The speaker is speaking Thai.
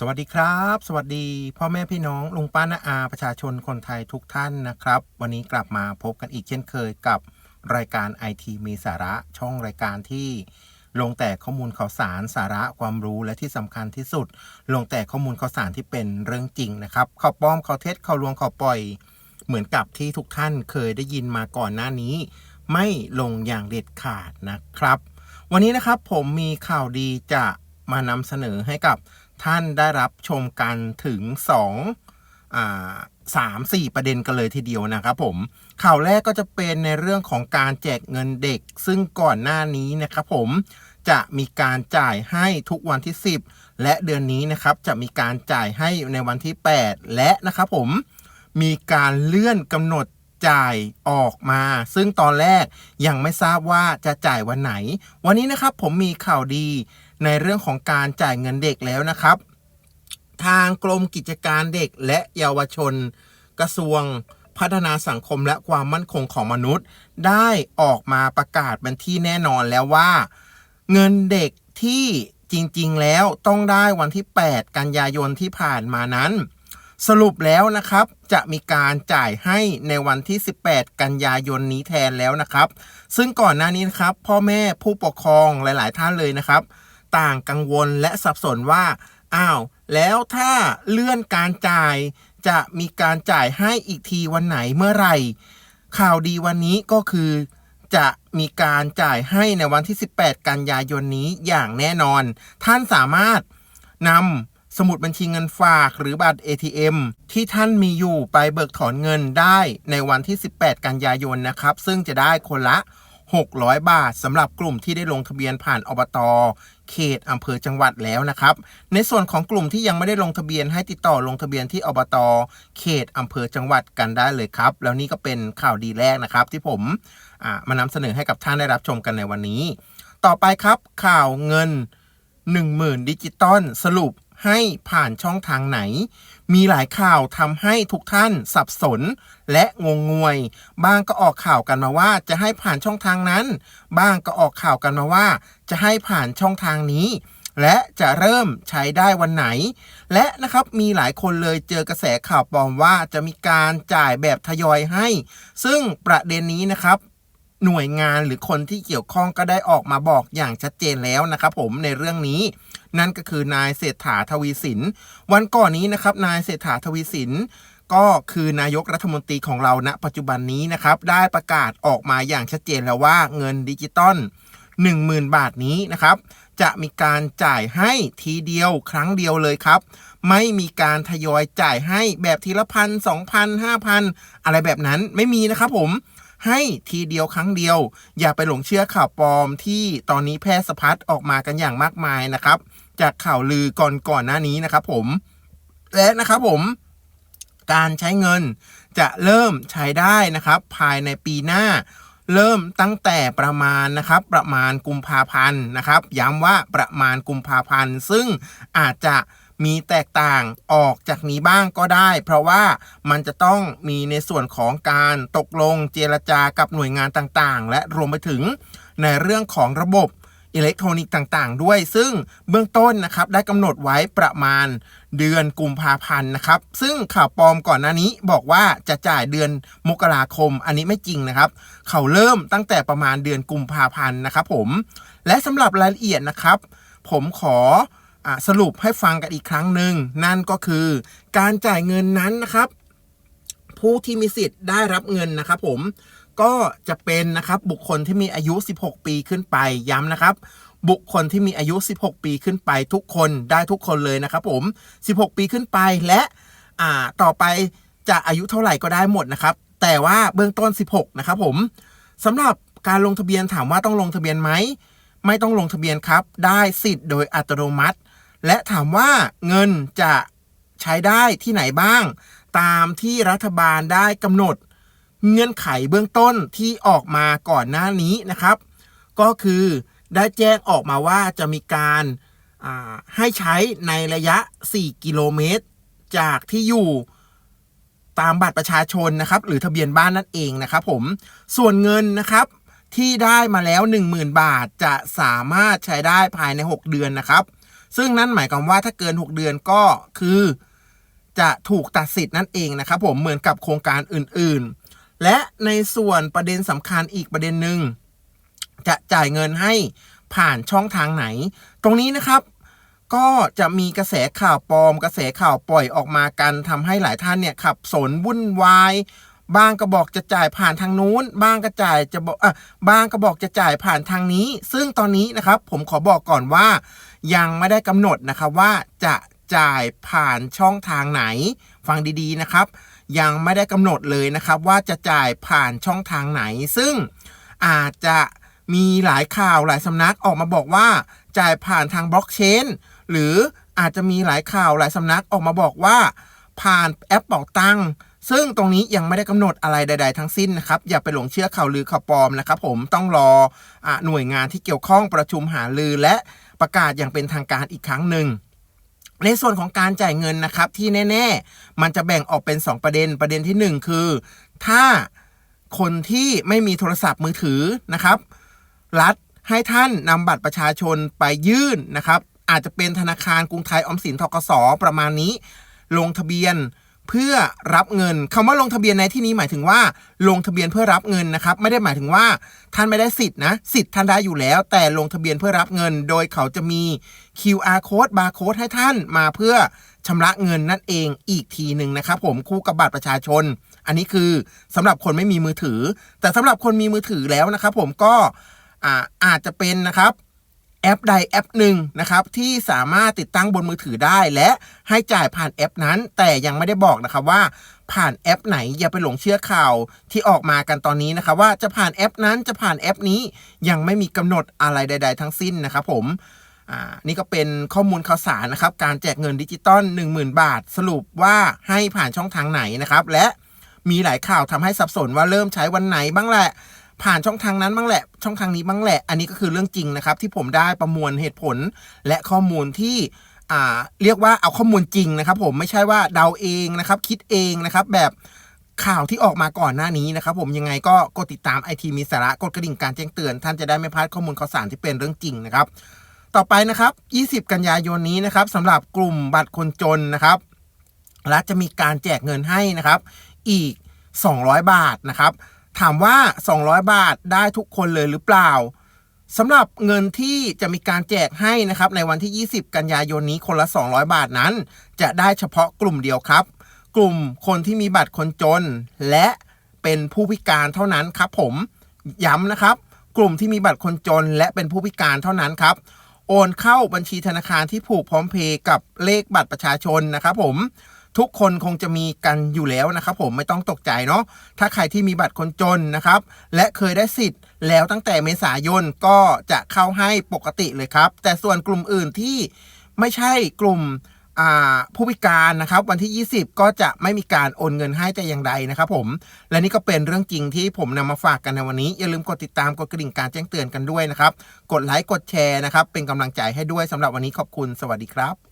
สวัสดีครับ สวัสดี พ่อแม่พี่น้องลุงป้าน้าอาประชาชนคนไทยทุกท่านนะครับ วันนี้กลับมาพบกันอีกเช่นเคยกับรายการ IT มีสาระช่องรายการที่ลงแต่ข้อมูลข่าวสารสาระความรู้และที่สำคัญที่สุด ลงแต่ข้อมูลข่าวสารที่เป็นเรื่องจริงนะครับข่าวปลอมข่าวเท็จข่าวลวงข่าวปล่อย เหมือนกับที่ทุกท่านเคยได้ยินมาก่อนหน้านี้ ไม่ลงอย่างเด็ดขาดนะครับ วันนี้นะครับผมมีข่าวดีจะมานำเสนอให้กับ ท่านได้รับชมกันถึง2อ่าสามสี่ประเด็นกันเลยทีเดียวนะครับผมข่าวแรกก็จะเป็นในเรื่องของการแจกเงินเด็ก ซึ่งก่อนหน้านี้นะครับผมจะมีการจ่ายให้ทุกวันที่ 10 และเดือนนี้นะครับจะมีการจ่ายให้ในวันที่ 8 และนะครับผมมีการเลื่อนกำหนดจ่ายออกมา ซึ่งตอนแรกยังไม่ทราบว่าจะจ่ายวันไหน วันนี้นะครับผมมีข่าวดี ในเรื่องของการจ่ายเงินเด็กแล้วนะครับ ทางกรมกิจการเด็กและเยาวชน กระทรวงพัฒนาสังคมและความมั่นคงของมนุษย์ ได้ออกมาประกาศเป็นที่แน่นอนแล้วว่า เงินเด็กที่จริงๆ แล้วต้องได้วันที่ 8 กันยายนที่ผ่านมานั้น สรุปแล้วนะครับจะมีการจ่ายให้ในวันที่ 18 กันยายนนี้แทนแล้วนะครับ ซึ่งก่อนหน้านี้นะครับพ่อแม่ผู้ปกครองหลาย ๆ ท่านเลยนะครับ ต่างกังวลและสับสนว่า อ้าว แล้วถ้าเลื่อนการจ่าย จะมีการจ่ายให้อีกทีวันไหนเมื่อไหร่ ข่าวดีวันนี้ก็คือ จะมีการจ่ายให้ในวันที่ 18 กันยายนนี้อย่างแน่นอน ท่านสามารถนำสมุดบัญชีเงินฝากหรือบัตร ATM ที่ท่านมีอยู่ไปเบิกถอนเงินได้ในวันที่ 18 กันยายนนะครับ ซึ่งจะได้คนละ 600 บาทสำหรับกลุ่มที่ได้ลงทะเบียนผ่านอบต เขตอำเภอจังหวัดแล้วนะครับ ในส่วนของกลุ่มที่ยังไม่ได้ลงทะเบียนให้ติดต่อลงทะเบียนที่อบต เขตอำเภอจังหวัดกันได้เลยครับ แล้วนี่ก็เป็นข่าวดีแรกนะครับ ที่ผมมานำเสนอให้กับท่านได้รับชมกันในวันนี้ ต่อไปครับข่าวเงิน 10,000ดิจิตอลสรุป ให้ผ่านช่องทางไหน มีหลายข่าวทำให้ทุกท่านสับสน และงงงวย บ้างก็ออกข่าวกันมาว่าจะให้ผ่านช่องทางนั้น บ้างก็ออกข่าวกันมาว่า จะให้ผ่านช่องทางนี้ และจะเริ่มใช้ได้วันไหน และนะครับมีหลายคนเลยเจอกระแสข่าวปลอมว่าจะมีการจ่ายแบบทยอยให้ ซึ่งประเด็นนี้นะครับหน่วยงานหรือคนที่เกี่ยวข้องก็ได้ออกมาบอกอย่างชัดเจนแล้วนะครับผมในเรื่องนี้ นั่นก็คือนายเศรษฐาทวีสิน วันก่อนนี้นะครับนายเศรษฐาทวีสินก็คือนายกรัฐมนตรีของเราณปัจจุบันนี้นะครับ ได้ประกาศออกมาอย่างชัดเจนแล้วว่าเงินดิจิตอล10,000 บาทนี้นะครับ จะมีการจ่ายให้ทีเดียวครั้งเดียวเลยครับ ไม่มีการทยอยจ่ายให้แบบทีละพันสองพันห้าพันอะไรแบบนั้นไม่มีนะครับผม ให้ทีเดียวครั้งเดียว อย่าไปหลงเชื่อข่าวปลอมที่ตอนนี้แพร่สะพัดออกมากันอย่างมากมายนะครับ จากข่าวลือก่อนก่อนหน้านี้นะครับผม และนะครับผม การใช้เงินจะเริ่มใช้ได้นะครับ ภายในปีหน้าเริ่มตั้งแต่ประมาณนะครับประมาณกุมภาพันธ์นะครับ ย้ำว่าประมาณกุมภาพันธ์ซึ่งอาจจะ มีแตกต่างออกจากนี้บ้างก็ได้ เพราะว่ามันจะต้องมีในส่วนของการตกลงเจรจากับหน่วยงานต่างๆ และรวมไปถึงในเรื่องของระบบอิเล็กทรอนิกส์ต่างๆ ด้วย ซึ่งเบื้องต้นนะครับได้กำหนดไว้ประมาณเดือนกุมภาพันธ์นะครับ ซึ่งข่าวปลอมก่อนหน้านี้บอกว่าจะจ่ายเดือนมกราคม อันนี้ไม่จริงนะครับ เขาเริ่มตั้งแต่ประมาณเดือนกุมภาพันธ์นะครับผม และสำหรับรายละเอียดนะครับ ผมขอ สรุปให้ฟังกันอีกครั้งหนึ่งนั่นก็คือ การจ่ายเงินนั้นนะครับ ผู้ที่มีสิทธิ์ได้รับเงินนะครับผมก็จะเป็นนะครับบุคคลที่มีอายุ 16 ปีขึ้นไปย้ำนะครับ บุคคลที่มีอายุ 16 ปีขึ้นไป ทุกคนได้ทุกคนเลยนะครับผม 16 ปีขึ้นไปและอ่าต่อไปจะอายุเท่าไหร่ก็ได้หมดนะครับ แต่ว่าเบื้องต้น 16 นะครับผมสำหรับการลงทะเบียนถามว่าต้องลงทะเบียนไหม ไม่ต้องลงทะเบียนครับ ได้สิทธิ์โดยอัตโนมัติ และถามว่าเงินจะใช้ได้ที่ไหนบ้าง ตามที่รัฐบาลได้กำหนด เงื่อนไขเบื้องต้นที่ออกมาก่อนหน้านี้นะครับ ก็คือได้แจ้งออกมาว่าจะมีการให้ใช้ในระยะ 4 กิโลเมตร จากที่อยู่ตามบัตรประชาชนนะครับ หรือทะเบียนบ้านนั่นเองนะครับผมส่วนเงินนะครับที่ได้มาแล้ว 10,000 บาทจะสามารถใช้ได้ภายใน 6 เดือนนะครับ ซึ่งนั่นหมายความว่าถ้าเกิน 6 เดือนก็คือ จะถูกตัดสิทธิ์นั่นเองนะครับผมเหมือนกับโครงการอื่นๆ และในส่วนประเด็นสำคัญอีกประเด็นหนึ่งจะจ่ายเงินให้ผ่านช่องทางไหน ตรงนี้นะครับก็จะมีกระแสข่าวปลอม กระแสข่าวปล่อยออกมากันทำให้หลายท่านเนี่ยขับสนวุ่นวายบางก็บอกจะจ่ายผ่านทางนู้นบางก็จ่ายจะบอกอะบางก็บอกจะจ่ายผ่านทางนี้ ซึ่งตอนนี้นะครับ ผมขอบอกก่อนว่า ยังไม่ได้กำหนดนะครับว่าจะจ่ายผ่านช่องทางไหน ฟังดีๆนะครับ ยังไม่ได้กำหนดเลยนะครับว่าจะจ่ายผ่านช่องทางไหน ซึ่งอาจจะมีหลายข่าวหลายสำนักออกมาบอกว่า จ่ายผ่านทางบล็อกเชนหรืออาจจะมีหลายข่าวหลายสำนักออกมาบอกว่า ผ่านแอปเป่าตังค์ ซึ่งตรงนี้ยังไม่ได้กำหนดอะไรใด ๆ ทั้งสิ้นนะครับ อย่าไปหลงเชื่อข่าวลือข่าวปลอมนะครับ ผมต้องรออหน่วยงานที่เกี่ยวข้องประชุมหารือและประกาศอย่างเป็นทางการอีกครั้งหนึ่งในส่วนของการจ่ายเงินนะครับที่แน่ ๆ มันจะแบ่งออกเป็น 2 ประเด็นประเด็นที่ 1 คือ ถ้าคนที่ไม่มีโทรศัพท์มือถือนะครับ รัฐให้ท่านนำบัตรประชาชนไปยื่นนะครับ อาจจะเป็นธนาคารกรุงไทยออมสินทกสประมาณนี้ ลงทะเบียน เพื่อรับเงินคำว่าลงทะเบียนในที่นี้หมายถึงว่า ลงทะเบียนเพื่อรับเงินนะครับ ไม่ได้หมายถึงว่าท่านไม่ได้สิทธิ์นะสิทธิ์ท่านได้อยู่แล้ว แต่ลงทะเบียนเพื่อรับเงิน โดยเขาจะมี QR code barcode ให้ท่านมาเพื่อชำระเงินนั่นเองอีกทีหนึ่งนะครับ ผมคู่กับบัตรประชาชน อันนี้คือสำหรับคนไม่มีมือถือ แต่สำหรับคนมีมือถือแล้วนะครับ ผมก็อาอาจจะเป็นนะครับ แอปใดแอปหนึ่งนะครับที่สามารถติดตั้งบนมือถือได้ และให้จ่ายผ่านแอปนั้น แต่ยังไม่ได้บอกนะครับว่าผ่านแอปไหนอย่าไปหลงเชื่อข่าวที่ออกมากันตอนนี้นะครับว่าจะผ่านแอปนั้นจะผ่านแอปนี้ยังไม่มีกำหนดอะไรใด ๆ ทั้งสิ้นนะครับผมอ่านี่ก็เป็นข้อมูลข่าวสารนะครับ การแจกเงินดิจิตอล10,000 บาท สรุปว่าให้ผ่านช่องทางไหนนะครับ และมีหลายข่าวทำให้สับสนว่าเริ่มใช้วันไหนบ้างแหละ ผ่านช่องทางนั้นบ้างแหละ ช่องทางนี้บ้างแหละ อันนี้ก็คือเรื่องจริงนะครับ ที่ผมได้ประมวลเหตุผลและข้อมูลที่เรียกว่าเอาข้อมูลจริงนะครับ ผมไม่ใช่ว่าเดาเองนะครับ คิดเองนะครับ แบบข่าวที่ออกมาก่อนหน้านี้นะครับ ผมยังไงก็กดติดตามไอทีมีสาระกดกระดิ่งการแจ้งเตือน ท่านจะได้ไม่พลาดข้อมูลข่าวสารที่เป็นเรื่องจริงนะครับ ต่อไปนะครับ 20 กันยายนนี้นะครับสำหรับกลุ่มบัตรคนจนนะครับรัฐจะมีการแจกเงินให้นะครับ อีก 200 บาทนะครับ ถามว่า 200 บาทได้ทุกคนเลยหรือเปล่าสำหรับเงินที่จะมีการแจกให้นะครับในวันที่ 20 กันยายนนี้คนละ 200 บาทนั้น จะได้เฉพาะกลุ่มเดียวครับ กลุ่มคนที่มีบัตรคนจน และเป็นผู้พิการเท่านั้นครับผมย้ำนะครับ กลุ่มที่มีบัตรคนจน และเป็นผู้พิการเท่านั้นครับ โอนเข้าบัญชีธนาคารที่ผูกพร้อมเพย์กับเลขบัตรประชาชนนะครับผม ทุกคนคงจะมีกันอยู่แล้วนะครับ ผมไม่ต้องตกใจเนาะถ้าใครที่มีบัตรคนจนนะครับ และเคยได้สิทธิ์แล้วตั้งแต่เมษายนก็จะเข้าให้ปกติเลยครับ แต่ส่วนกลุ่มอื่นที่ไม่ใช่กลุ่มผู้พิการนะครับวันที่ 20 ก็จะไม่มีการโอนเงินให้แต่อย่างใดนะครับผมและนี่ก็เป็นเรื่องจริงที่ผมนำมาฝากกันในวันนี้ อย่าลืมกดติดตามกดกระดิ่งการแจ้งเตือนกันด้วยนะครับ กดไลค์กดแชร์นะครับเป็นกำลังใจให้ด้วยสำหรับวันนี้ขอบคุณสวัสดีครับ